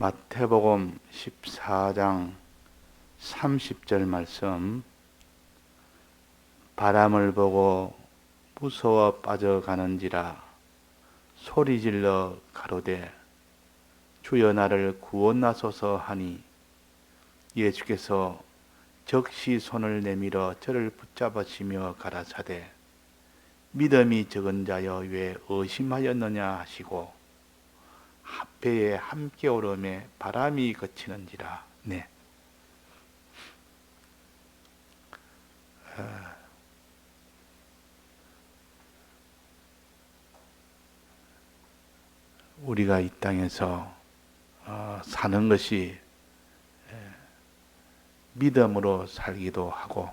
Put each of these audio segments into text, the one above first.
마태복음 14장 30절 말씀. 바람을 보고 무서워 빠져가는지라 소리질러 가로되 주여 나를 구원하소서 하니 예수께서 적시 손을 내밀어 저를 붙잡으시며 가라사대 믿음이 적은 자여 왜 의심하였느냐 하시고 배에 함께 오름에 바람이 거치는지라 네. 어, 우리가 이 땅에서 어, 사는 것이 믿음으로 살기도 하고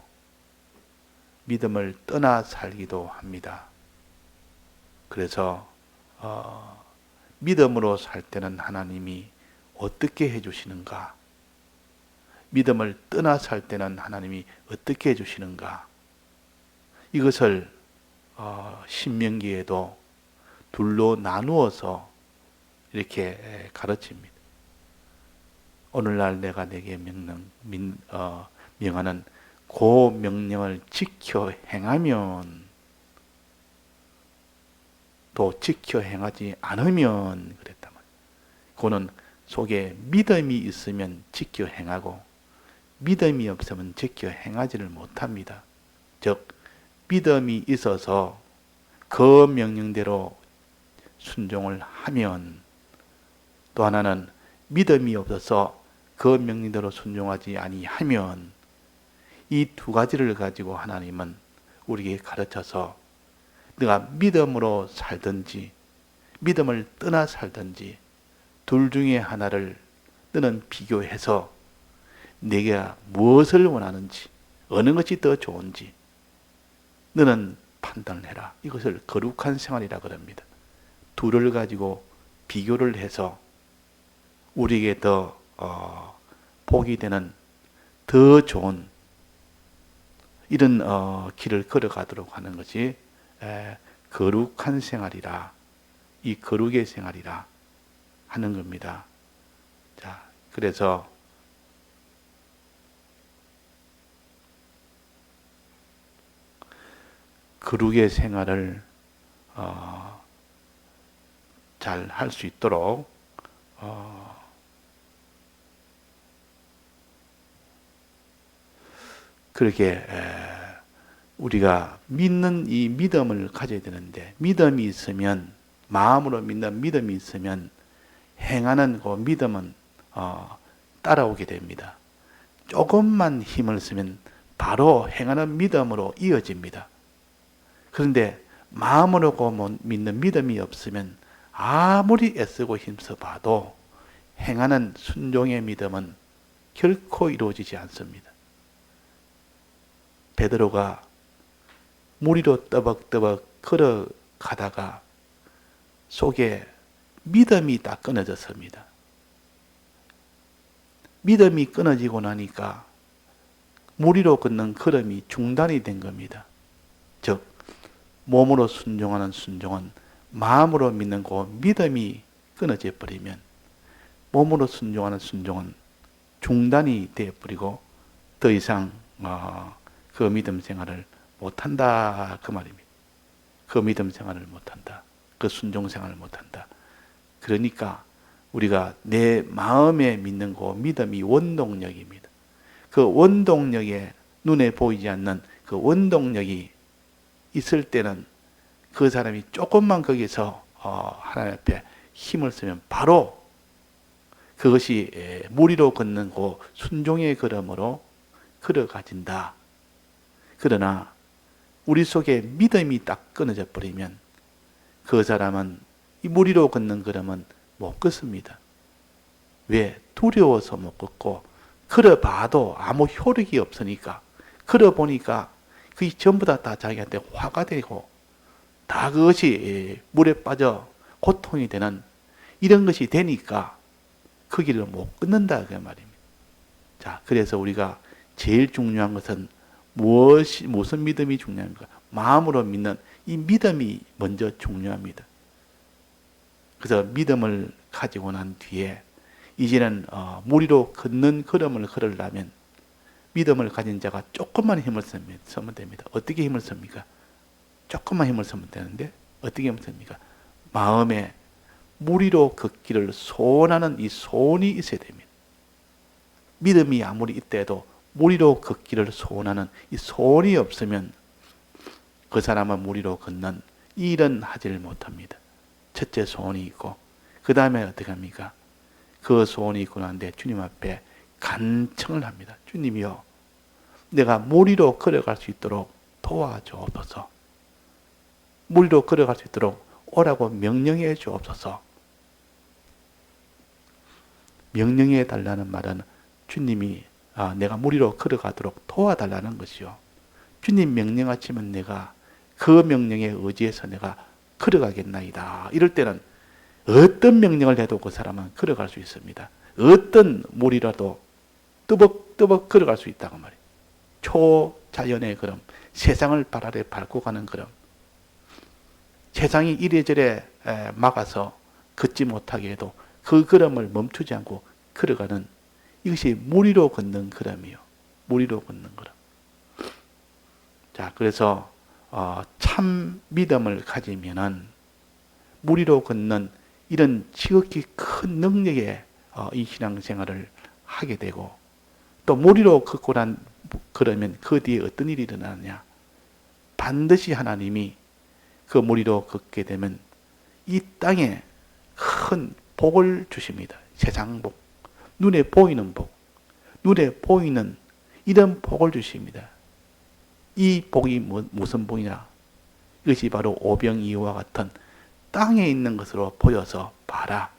믿음을 떠나 살기도 합니다. 그래서 어, 믿음으로 살 때는 하나님이 어떻게 해주시는가? 믿음을 떠나 살 때는 하나님이 어떻게 해주시는가? 이것을 어, 신명기에도 둘로 나누어서 이렇게 가르칩니다. 오늘날 내가 내게 명령, 민, 어, 명하는 그 명령을 지켜 행하면 또 지켜 행하지 않으면 그랬단 말이에요. 그거는 속에 믿음이 있으면 지켜 행하고 믿음이 없으면 지켜 행하지를 못합니다. 즉 믿음이 있어서 그 명령대로 순종을 하면 또 하나는 믿음이 없어서 그 명령대로 순종하지 아니하면 이 두 가지를 가지고 하나님은 우리에게 가르쳐서 내가 믿음으로 살든지 믿음을 떠나 살든지 둘 중에 하나를 너는 비교해서 내가 무엇을 원하는지 어느 것이 더 좋은지 너는 판단을 해라. 이것을 거룩한 생활이라 그럽니다. 둘을 가지고 비교를 해서 우리에게 더 어, 복이 되는 더 좋은 이런 어, 길을 걸어가도록 하는 것이 에, 거룩한 생활이라 이 거룩의 생활이라 하는 겁니다. 자, 그래서 거룩의 생활을 어, 잘 할 수 있도록 어, 그렇게 에, 우리가 믿는 이 믿음을 가져야 되는데 믿음이 있으면 마음으로 믿는 믿음이 있으면 행하는 그 믿음은 어, 따라오게 됩니다. 조금만 힘을 쓰면 바로 행하는 믿음으로 이어집니다. 그런데 마음으로 그 믿는 믿음이 없으면 아무리 애쓰고 힘써 봐도 행하는 순종의 믿음은 결코 이루어지지 않습니다. 베드로가 물 위로 떠벅떠벅 걸어가다가 속에 믿음이 다 끊어졌습니다. 믿음이 끊어지고 나니까 물 위로 걷는 걸음이 중단이 된 겁니다. 즉, 몸으로 순종하는 순종은 마음으로 믿는 그 믿음이 끊어져 버리면 몸으로 순종하는 순종은 중단이 되어 버리고 더 이상 어, 그 믿음 생활을 못한다 그 말입니다. 그 믿음 생활을 못한다. 그 순종 생활을 못한다. 그러니까 우리가 내 마음에 믿는 그 믿음이 원동력입니다. 그 원동력에 눈에 보이지 않는 그 원동력이 있을 때는 그 사람이 조금만 거기서 어, 하나님 앞에 힘을 쓰면 바로 그것이 무리로 걷는 그 순종의 걸음으로 걸어가진다. 그러나 우리 속에 믿음이 딱 끊어져 버리면 그 사람은 이 무리로 걷는 걸음은 못 걷습니다. 왜? 두려워서 못 걷고 걸어봐도 아무 효력이 없으니까 걸어보니까 그게 전부 다, 다 자기한테 화가 되고 다 그것이 물에 빠져 고통이 되는 이런 것이 되니까 그 길을 못 끊는다 그 말입니다. 자, 그래서 우리가 제일 중요한 것은 무엇이 무슨 믿음이 중요합니까? 마음으로 믿는 이 믿음이 먼저 중요합니다. 그래서 믿음을 가지고 난 뒤에 이제는 어, 무리로 걷는 걸음을 걸으려면 믿음을 가진 자가 조금만 힘을 쓰면, 됩니다. 어떻게 힘을 씁니까? 조금만 힘을 쓰면 되는데 어떻게 힘을 씁니까? 마음에 무리로 걷기를 소원하는 이 소원이 있어야 됩니다. 믿음이 아무리 있대도 무리로 걷기를 소원하는 이 소원이 없으면 그 사람은 무리로 걷는 이 일은 하지를 못합니다. 첫째 소원이 있고 그 다음에 어떻게 합니까? 그 소원이 있고 난데 주님 앞에 간청을 합니다. 주님이요, 내가 무리로 걸어갈 수 있도록 도와주옵소서. 무리로 걸어갈 수 있도록 오라고 명령해 주옵소서. 명령해 달라는 말은 주님이 아, 내가 무리로 걸어가도록 도와달라는 것이요. 주님 명령하시면 내가 그 명령에 의지해서 내가 걸어가겠나이다. 이럴 때는 어떤 명령을 해도 그 사람은 걸어갈 수 있습니다. 어떤 물이라도 뜨벅뜨벅 걸어갈 수 있다고 말이에요. 초자연의 걸음, 세상을 발 아래 밟고 가는 걸음. 세상이 이래저래 막아서 걷지 못하게 해도 그 걸음을 멈추지 않고 걸어가는 이것이 무리로 걷는 걸음이요. 무리로 걷는 걸음. 자, 그래서 어, 참 믿음을 가지면은 무리로 걷는 이런 지극히 큰 능력의 어, 이 신앙생활을 하게 되고 또 무리로 걷고 난 그러면 그 뒤에 어떤 일이 일어나느냐? 반드시 하나님이 그 무리로 걷게 되면 이 땅에 큰 복을 주십니다. 세상 복, 눈에 보이는 복, 눈에 보이는 이런 복을 주십니다. 이 복이 뭐, 무슨 복이냐? 이것이 바로 오병이와 같은 땅에 있는 것으로 보여서 봐라.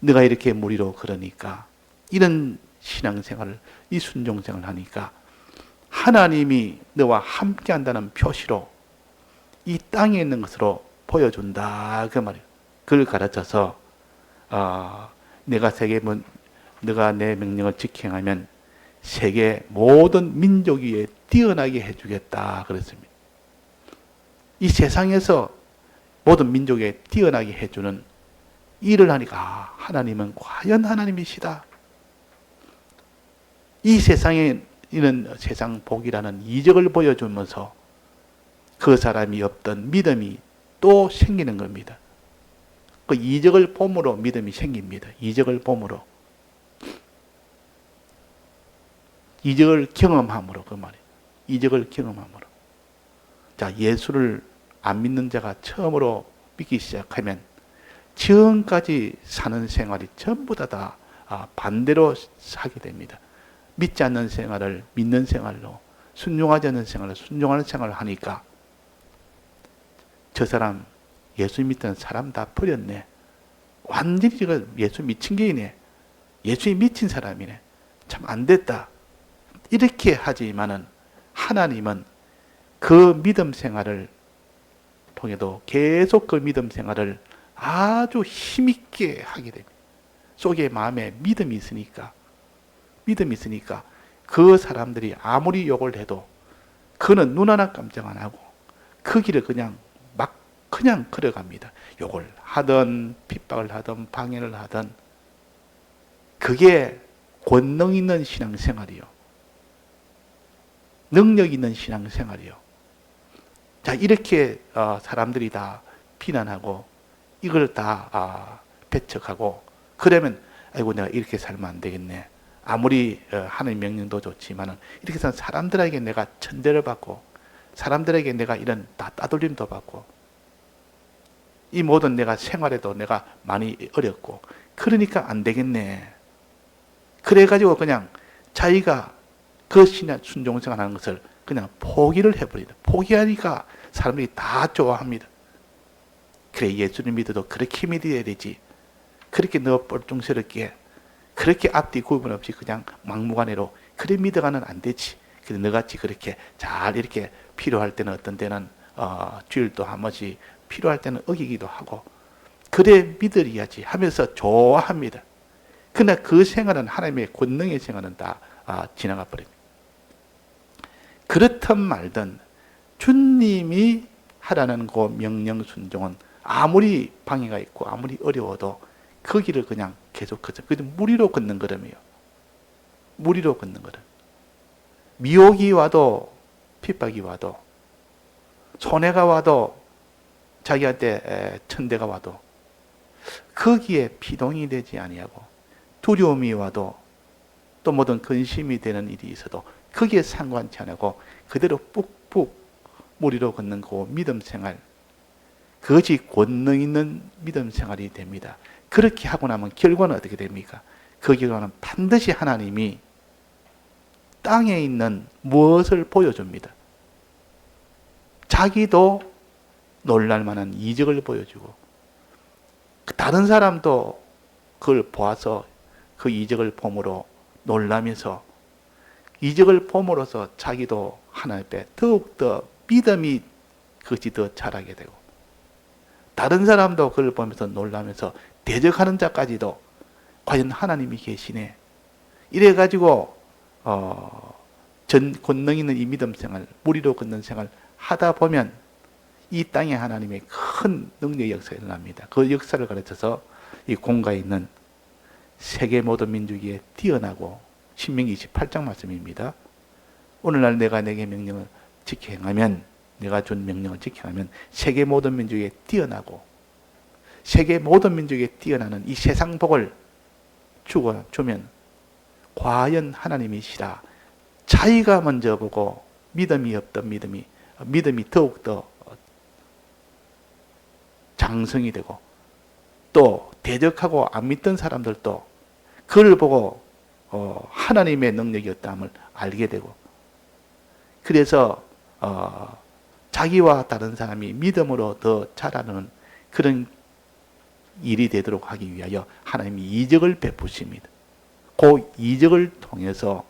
네가 이렇게 무리로 걸으니까 이런 신앙생활을 이 순종생활을 하니까 하나님이 너와 함께 한다는 표시로 이 땅에 있는 것으로 보여준다 그 말이에요. 그걸 가르쳐서 어, 내가 세계 문 네가 내 명령을 지켜하면 세계 모든 민족 위에 뛰어나게 해주겠다 그랬습니다. 이 세상에서 모든 민족에 뛰어나게 해주는 일을 하니까 아, 하나님은 과연 하나님이시다. 이 세상에 있는 세상 복이라는 이적을 보여주면서 그 사람이 없던 믿음이 또 생기는 겁니다. 그 이적을 봄으로 믿음이 생깁니다. 이적을 봄으로. 이적을 경험함으로 그 말이에요. 이적을 경험함으로. 자, 예수를 안 믿는 자가 처음으로 믿기 시작하면 지금까지 사는 생활이 전부 다, 다 아, 반대로 하게 됩니다. 믿지 않는 생활을 믿는 생활로, 순종하지 않는 생활을 순종하는 생활을 하니까 저 사람 예수 믿던 사람 다 버렸네. 완전히 지금 예수 미친 게이네. 예수에 미친 사람이네. 참 안 됐다. 이렇게 하지만은 하나님은 그 믿음 생활을 통해도 계속 그 믿음 생활을 아주 힘있게 하게 됩니다. 속에 마음에 믿음이 있으니까 믿음이 있으니까 그 사람들이 아무리 욕을 해도 그는 눈 하나 깜짝 안 하고 그 길을 그냥 막 그냥 걸어갑니다. 욕을 하든 핍박을 하든 방해를 하든 그게 권능 있는 신앙생활이요. 능력 있는 신앙생활이요. 자 이렇게 어, 사람들이 다 비난하고 이걸 다 아, 배척하고 그러면 아이고 내가 이렇게 살면 안 되겠네. 아무리 어, 하는 명령도 좋지만은 이렇게 해서 사람들에게 내가 천대를 받고 사람들에게 내가 이런 다 따돌림도 받고 이 모든 내가 생활에도 내가 많이 어렵고 그러니까 안 되겠네. 그래가지고 그냥 자기가 그 신의 순종생활 하는 것을 그냥 포기를 해버리다. 포기하니까 사람들이 다 좋아합니다. 그래 예수님 믿어도 그렇게 믿어야 되지. 그렇게 너 뻘뚱스럽게 그렇게 앞뒤 구분 없이 그냥 막무가내로 그래 믿어가는 안 되지. 그래 너같이 그렇게 잘 이렇게 필요할 때는 어떤 때는 어, 주일도 한 번씩 필요할 때는 어기기도 하고 그래 믿으려야지 하면서 좋아합니다. 그러나 그 생활은 하나님의 권능의 생활은 다 아, 지나가 버립니다. 그렇든 말든 주님이 하라는 그 명령 순종은 아무리 방해가 있고 아무리 어려워도 그 길을 그냥 계속 걷죠. 그게 무리로 걷는 걸음이요. 무리로 걷는 걸음. 미혹이 와도 핍박이 와도 손해가 와도 자기한테 에, 천대가 와도 거기에 피동이 되지 아니하고 두려움이 와도 또 모든 근심이 되는 일이 있어도 거기에 상관치 않고 그대로 뿍뿍 무리로 걷는 그 믿음 생활 그것이 권능 있는 믿음 생활이 됩니다. 그렇게 하고 나면 결과는 어떻게 됩니까? 그 결과는 반드시 하나님이 땅에 있는 무엇을 보여줍니다. 자기도 놀랄 만한 이적을 보여주고 그 다른 사람도 그걸 보아서 그 이적을 봄으로 놀라면서 이적을 봄으로써 자기도 하나님 앞에 더욱더 믿음이 그것이 더 자라게 되고 다른 사람도 그걸 보면서 놀라면서 대적하는 자까지도 과연 하나님이 계시네 이래 가지고 어, 전 권능 있는 이 믿음 생활 무리로 걷는 생활 하다 보면 이 땅에 하나님의 큰 능력의 역사가 일어납니다. 그 역사를 가르쳐서 이 공가에 있는 세계 모든 민족에 뛰어나고 신명기 28장 말씀입니다. 오늘날 내가 내게 명령을 지켜 행하면 내가 준 명령을 지켜 행하면 세계 모든 민족에 뛰어나고 세계 모든 민족에 뛰어나는 이 세상 복을 주고 주면 과연 하나님이시라 자기가 먼저 보고 믿음이 없던 믿음이 믿음이 더욱더 장성이 되고 또 대적하고 안 믿던 사람들도 그를 보고 어, 하나님의 능력이었다함을 알게 되고 그래서 어, 자기와 다른 사람이 믿음으로 더 자라는 그런 일이 되도록 하기 위하여 하나님이 이적을 베푸십니다. 그 이적을 통해서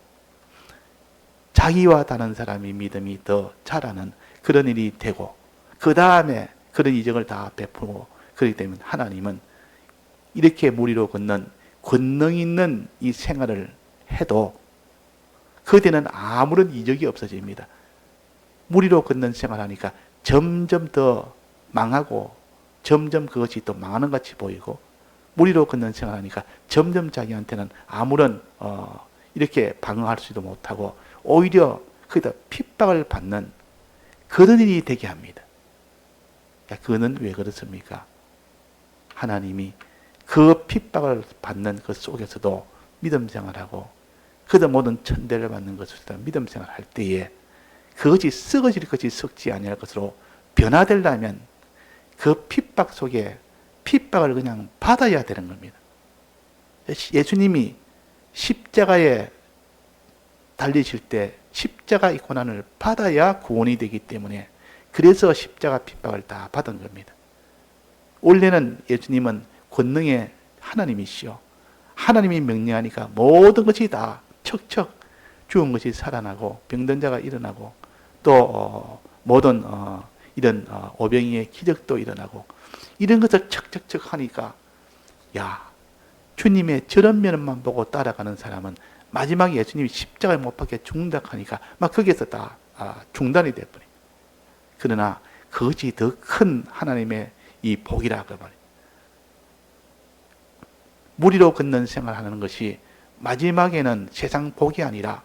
자기와 다른 사람이 믿음이 더 자라는 그런 일이 되고 그 다음에 그런 이적을 다 베푸고 그렇기 때문에 하나님은 이렇게 무리로 걷는 권능 있는 이 생활을 해도 그때는 아무런 이적이 없어집니다. 무리로 걷는 생활하니까 점점 더 망하고 점점 그것이 또 망하는 같이 보이고 무리로 걷는 생활하니까 점점 자기한테는 아무런 어, 이렇게 방어할 수도 못하고 오히려 거기다 핍박을 받는 그런 일이 되게 합니다. 그는 왜 그렇습니까? 하나님이 그 핍박을 받는 그 속에서도 믿음 생활하고 그도 모든 천대를 받는 것으로 믿음 생활할 때에 그것이 썩어질 것이 썩지 아니할 것으로 변화되려면 그 핍박 속에 핍박을 그냥 받아야 되는 겁니다. 예수님이 십자가에 달리실 때 십자가의 고난을 받아야 구원이 되기 때문에 그래서 십자가 핍박을 다 받은 겁니다. 원래는 예수님은 권능의 하나님이시요. 하나님이 명령하니까 모든 것이 다 척척 죽은 것이 살아나고 병든 자가 일어나고 또 어, 모든 어, 이런 어, 오병이의 기적도 일어나고 이런 것을 척척척 하니까 야 주님의 저런 면만 보고 따라가는 사람은 마지막에 예수님이 십자가에 못 박혀 죽는다 하니까 막 거기에서 다 아, 중단이 돼버려. 그러나 그것이 더 큰 하나님의 이 복이라 그 말이에요. 무리로 걷는 생활하는 것이 마지막에는 세상 복이 아니라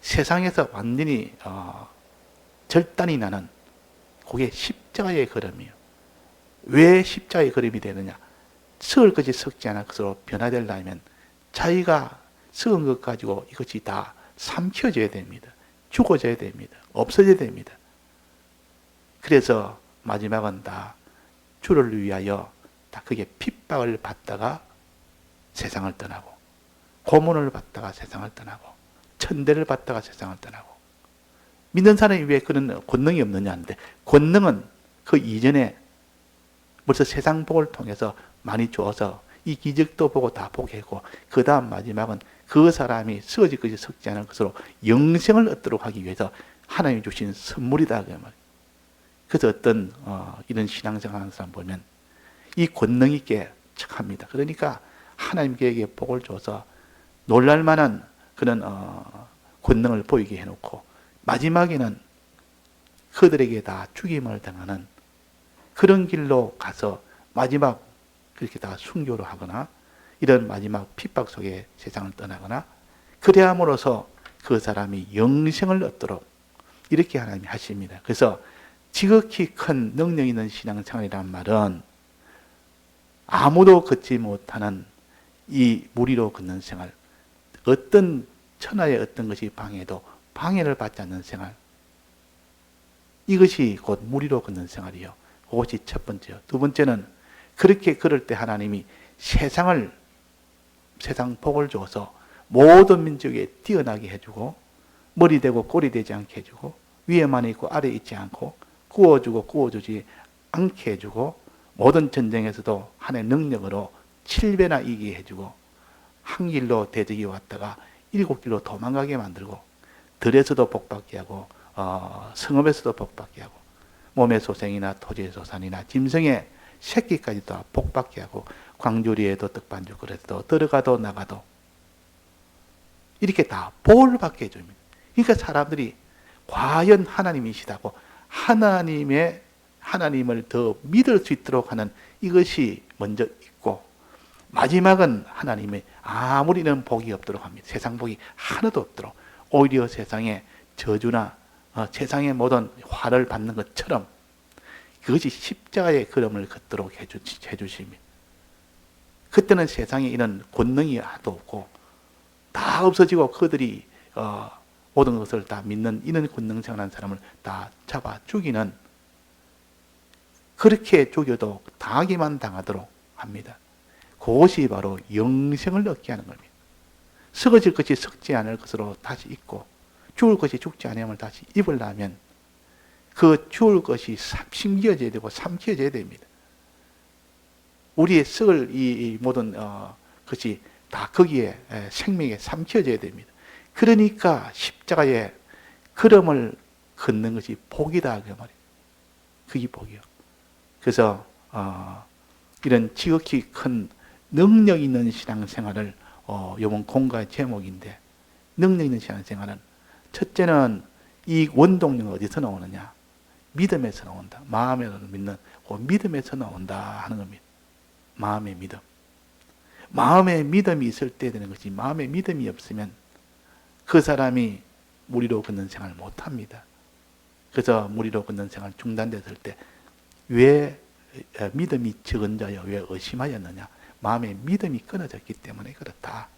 세상에서 완전히 어, 절단이 나는 그게 십자가의 걸음이에요. 왜 십자가의 걸음이 되느냐? 썩을 것이 썩지 않을 것으로 변화되려면 자기가 썩은 것 가지고 이것이 다 삼켜져야 됩니다. 죽어져야 됩니다. 없어져야 됩니다. 그래서 마지막은 다 주를 위하여 다 그게 핍박을 받다가 세상을 떠나고 고문을 받다가 세상을 떠나고 천대를 받다가 세상을 떠나고 믿는 사람이 왜 그런 권능이 없느냐 하는데 권능은 그 이전에 벌써 세상 복을 통해서 많이 주어서 이 기적도 보고 다 보게 하고 그 다음 마지막은 그 사람이 쓰어질 것이 썩지 않을 것으로 영생을 얻도록 하기 위해서 하나님이 주신 선물이다 그 말. 그래서 어떤 어, 이런 신앙생활 하는 사람 보면 이 권능 있게 척합니다. 그러니까 하나님께 복을 줘서 놀랄만한 그런 어, 권능을 보이게 해놓고 마지막에는 그들에게 다 죽임을 당하는 그런 길로 가서 마지막 그렇게 다 순교를 하거나 이런 마지막 핍박 속에 세상을 떠나거나 그래함으로써 그 사람이 영생을 얻도록 이렇게 하나님이 하십니다. 그래서 지극히 큰 능력 있는 신앙생활이란 말은 아무도 걷지 못하는 이 무리로 걷는 생활, 어떤 천하의 어떤 것이 방해도 방해를 받지 않는 생활, 이것이 곧 무리로 걷는 생활이요. 그것이 첫 번째요. 두 번째는 그렇게 걸을 때 하나님이 세상을 세상 복을 줘서 모든 민족에 뛰어나게 해주고 머리 되고 꼬리 되지 않게 해주고 위에만 있고 아래 있지 않고 구워주고 구워주지 않게 해주고 모든 전쟁에서도 하나의 능력으로 7배나 이기게 해주고 한 길로 대적이 왔다가 일곱 길로 도망가게 만들고 들에서도 복받게 하고 어, 성읍에서도 복받게 하고 몸의 소생이나 토지의 소산이나 짐승의 새끼까지도 복받게 하고 광주리에도 떡반죽 그래도 들어가도 나가도 이렇게 다 복을 받게 해줍니다. 그러니까 사람들이 과연 하나님이시다고 하나님의 하나님을 더 믿을 수 있도록 하는 이것이 먼저 마지막은 하나님의 아무리 는 복이 없도록 합니다. 세상 복이 하나도 없도록 오히려 세상에 저주나 어, 세상의 모든 화를 받는 것처럼 그것이 십자가의 걸음을 걷도록 해주, 해주십니다. 그때는 세상에 이런 권능이 하나도 없고 다 없어지고 그들이 어, 모든 것을 다 믿는 이런 권능생활한 사람을 다 잡아 죽이는 그렇게 죽여도 당하기만 당하도록 합니다. 그것이 바로 영생을 얻게 하는 겁니다. 썩어질 것이 썩지 않을 것으로 다시 있고 죽을 것이 죽지 않음을 다시 입으려면 그 죽을 것이 삼키어져야 되고 삼켜져야 됩니다. 우리의 썩을 이, 이 모든 어, 것이 다 거기에 에, 생명에 삼켜져야 됩니다. 그러니까 십자가에 걸음을 걷는 것이 복이다 그 말이에요. 그게 복이요. 그래서 어, 이런 지극히 큰 능력 있는 신앙생활을 어, 이번 공가의 제목인데 능력 있는 신앙생활은 첫째는 이 원동력 어디서 나오느냐? 믿음에서 나온다. 마음에서 믿는 그 믿음에서 나온다 하는 겁니다. 마음의 믿음. 마음의 믿음이 있을 때 되는 것이 마음의 믿음이 없으면 그 사람이 무리로 걷는 생활을 못 합니다. 그래서 무리로 걷는 생활 중단됐을 때 왜 믿음이 적은 자여 왜 의심하였느냐? 마음의 믿음이 끊어졌기 때문에 그렇다.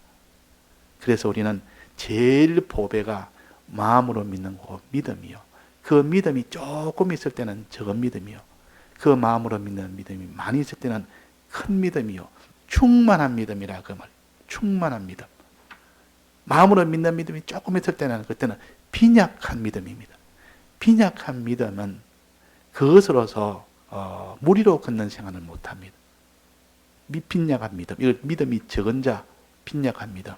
그래서 우리는 제일 보배가 마음으로 믿는 그 믿음이요. 그 믿음이 조금 있을 때는 적은 믿음이요. 그 마음으로 믿는 믿음이 많이 있을 때는 큰 믿음이요. 충만한 믿음이라 그 말. 충만한 믿음. 마음으로 믿는 믿음이 조금 있을 때는 그때는 빈약한 믿음입니다. 빈약한 믿음은 그것으로서 어, 무리로 걷는 생활을 못합니다. 빈약한 믿음, 이거 믿음이 적은 자, 빈약한 믿음.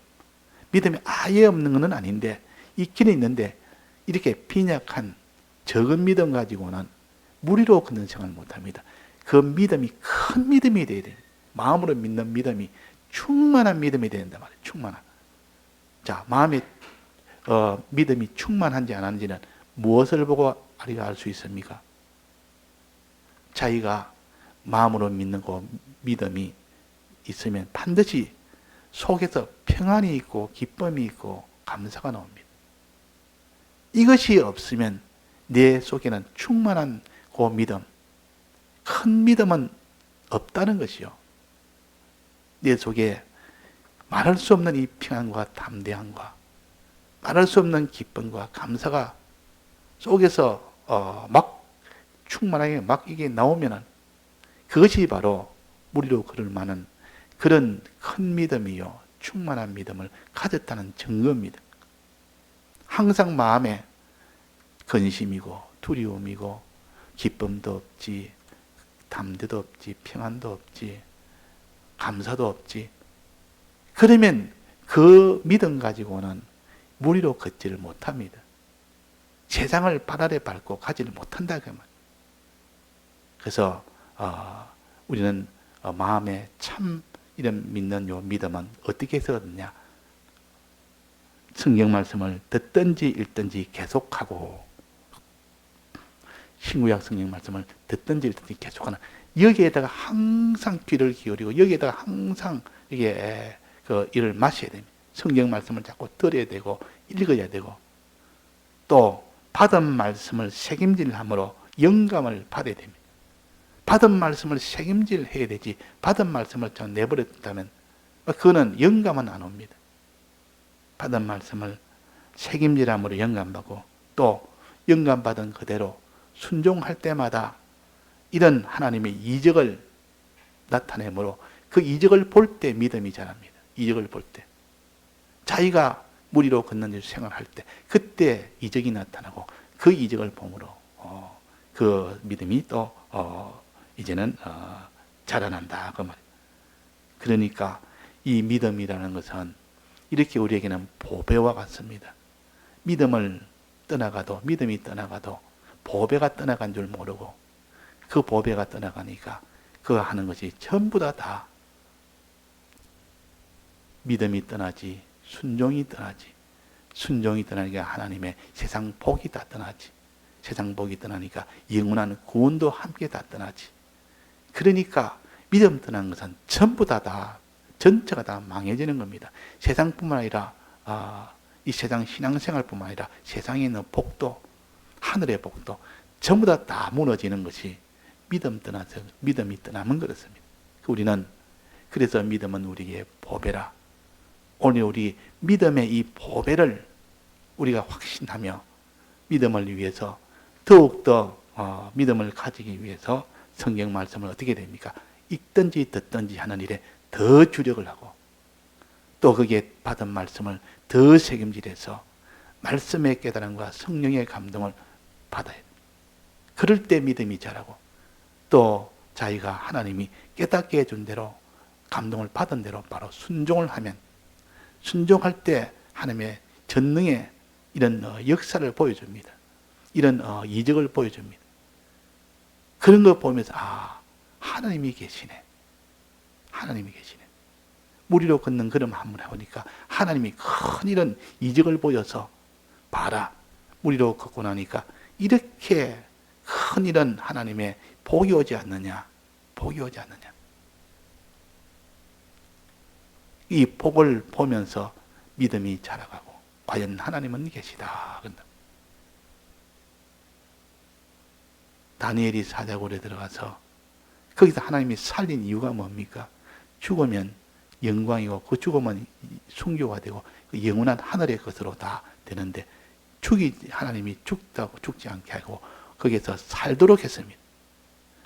믿음이 아예 없는 것은 아닌데 있기는 있는데 이렇게 빈약한 적은 믿음 가지고는 무리로 걷는 생활을 못합니다. 그 믿음이 큰 믿음이 돼야 돼요. 마음으로 믿는 믿음이 충만한 믿음이 된단 말이에요. 충만한. 자, 마음에 어, 믿음이 충만한지 안 한지는 무엇을 보고 우리가 알 수 있습니까? 자기가 마음으로 믿는 그 믿음이 있으면 반드시 속에서 평안이 있고 기쁨이 있고 감사가 나옵니다. 이것이 없으면 내 속에는 충만한 그 믿음, 큰 믿음은 없다는 것이요. 내 속에 말할 수 없는 이 평안과 담대함과 말할 수 없는 기쁨과 감사가 속에서 어, 막 충만하게 막 이게 나오면은 그것이 바로 무리로 걸을 만한 그런 큰 믿음이요. 충만한 믿음을 가졌다는 증거입니다. 항상 마음에 근심이고 두려움이고 기쁨도 없지, 담대도 없지, 평안도 없지, 감사도 없지. 그러면 그 믿음 가지고는 무리로 걷지를 못합니다. 세상을 바다에 밟고 가지를 못한다 그 말. 그래서 어, 우리는 어, 마음에 참 이런 믿는 요 믿음은 어떻게 해서 얻느냐? 성경 말씀을 듣든지 읽든지 계속하고 신구약 성경 말씀을 듣든지 읽든지 계속하는 여기에다가 항상 귀를 기울이고 여기에다가 항상 이게 그 일을 마셔야 됩니다. 성경 말씀을 자꾸 들어야 되고 읽어야 되고 또 받은 말씀을 책임질 함으로 영감을 받아야 됩니다. 받은 말씀을 책임질 해야 되지 받은 말씀을 저 내버렸다면 그거는 영감은 안 옵니다. 받은 말씀을 책임질함으로 영감받고 또 영감받은 그대로 순종할 때마다 이런 하나님의 이적을 나타내므로 그 이적을 볼 때 믿음이 자랍니다. 이적을 볼 때. 자기가 무리로 걷는 일 생활할 때 그때 이적이 나타나고 그 이적을 보므로 어, 그 믿음이 또 어, 이제는 어, 자라난다 그 말. 그러니까 이 믿음이라는 것은 이렇게 우리에게는 보배와 같습니다. 믿음을 떠나가도 믿음이 떠나가도 보배가 떠나간 줄 모르고 그 보배가 떠나가니까 그 하는 것이 전부 다 다 믿음이 떠나지 순종이 떠나지 순종이 떠나니까 하나님의 세상 복이 다 떠나지 세상 복이 떠나니까 영원한 구원도 함께 다 떠나지 그러니까 믿음 떠난 것은 전부 다다 전체가 다 망해지는 겁니다. 세상뿐만 아니라 아, 이 세상 신앙생활뿐만 아니라 세상에 있는 복도 하늘의 복도 전부 다 다 무너지는 것이 믿음 떠나서 믿음이 떠나면 그렇습니다. 우리는 그래서 믿음은 우리에게 보배라. 오늘 우리 믿음의 이 보배를 우리가 확신하며 믿음을 위해서 더욱더 어, 믿음을 가지기 위해서 성경 말씀을 어떻게 됩니까? 읽든지 듣든지 하는 일에 더 주력을 하고 또 거기에 받은 말씀을 더 책임질해서 말씀의 깨달음과 성령의 감동을 받아야 됩니다. 그럴 때 믿음이 자라고 또 자기가 하나님이 깨닫게 해준 대로 감동을 받은 대로 바로 순종을 하면 순종할 때 하나님의 전능의 이런 어, 역사를 보여줍니다. 이런 어, 이적을 보여줍니다. 그런 거 보면서 아 하나님이 계시네. 하나님이 계시네. 무리로 걷는 걸음 한번 해보니까 하나님이 큰 이런 이적을 보여서 봐라. 무리로 걷고 나니까 이렇게 큰 이런 하나님의 복이 오지 않느냐. 복이 오지 않느냐. 이 복을 보면서 믿음이 자라가고 과연 하나님은 계시다. 다니엘이 사자굴에 들어가서 거기서 하나님이 살린 이유가 뭡니까? 죽으면 영광이고 그 죽으면 순교가 되고 그 영원한 하늘의 것으로 다 되는데 죽이 하나님이 죽다고 죽지 않게 하고 거기서 살도록 했습니다.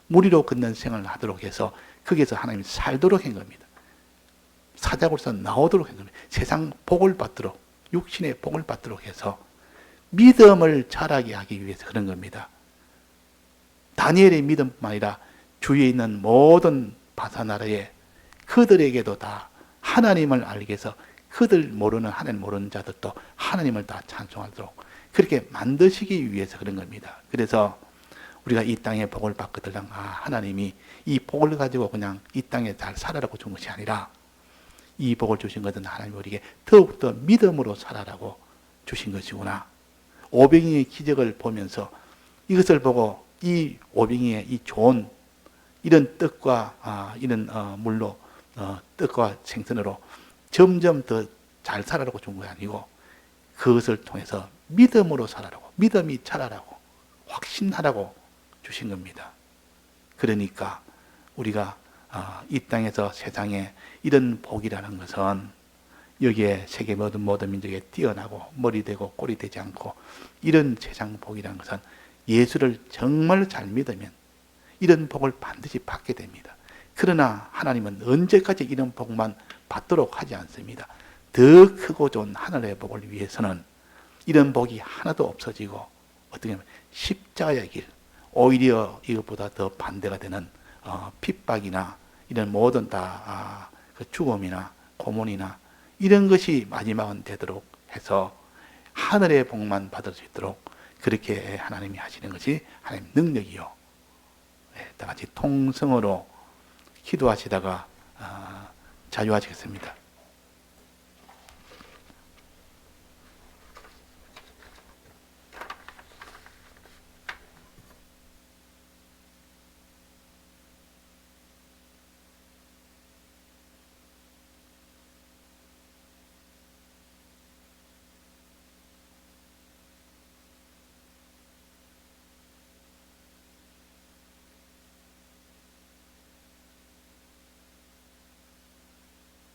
무리로 걷는 생활을 하도록 해서 거기서 하나님이 살도록 한 겁니다. 사자굴에서 나오도록 한 겁니다. 세상 복을 받도록 육신의 복을 받도록 해서 믿음을 자라게 하기 위해서 그런 겁니다. 다니엘의 믿음뿐만 아니라 주위에 있는 모든 바사나라에 그들에게도 다 하나님을 알게 해서 그들 모르는 하나님 모르는 자들도 하나님을 다 찬송하도록 그렇게 만드시기 위해서 그런 겁니다. 그래서 우리가 이 땅에 복을 받거든 아 하나님이 이 복을 가지고 그냥 이 땅에 잘 살아라고 준 것이 아니라 이 복을 주신 것은 하나님 우리에게 더욱더 믿음으로 살아라고 주신 것이구나. 오병이의 기적을 보면서 이것을 보고 이 오병이의 이 좋은 이런 뜻과 아, 이런 어, 물로 어, 뜻과 생선으로 점점 더 잘 살아라고 준 게 아니고 그것을 통해서 믿음으로 살아라고 믿음이 자라라고 확신하라고 주신 겁니다. 그러니까 우리가 어, 이 땅에서 세상에 이런 복이라는 것은 여기에 세계 모든 모든 민족에 뛰어나고 머리 되고 꼬리 되지 않고 이런 세상 복이라는 것은 예수를 정말 잘 믿으면 이런 복을 반드시 받게 됩니다. 그러나 하나님은 언제까지 이런 복만 받도록 하지 않습니다. 더 크고 좋은 하늘의 복을 위해서는 이런 복이 하나도 없어지고 어떻게 보면 십자가의 길, 오히려 이것보다 더 반대가 되는 어, 핍박이나 이런 모든 다 아, 그 죽음이나 고문이나 이런 것이 마지막은 되도록 해서 하늘의 복만 받을 수 있도록 그렇게 하나님이 하시는 것이 하나님 능력이요. 네, 다 같이 통성으로 기도하시다가 아, 자유하시겠습니다.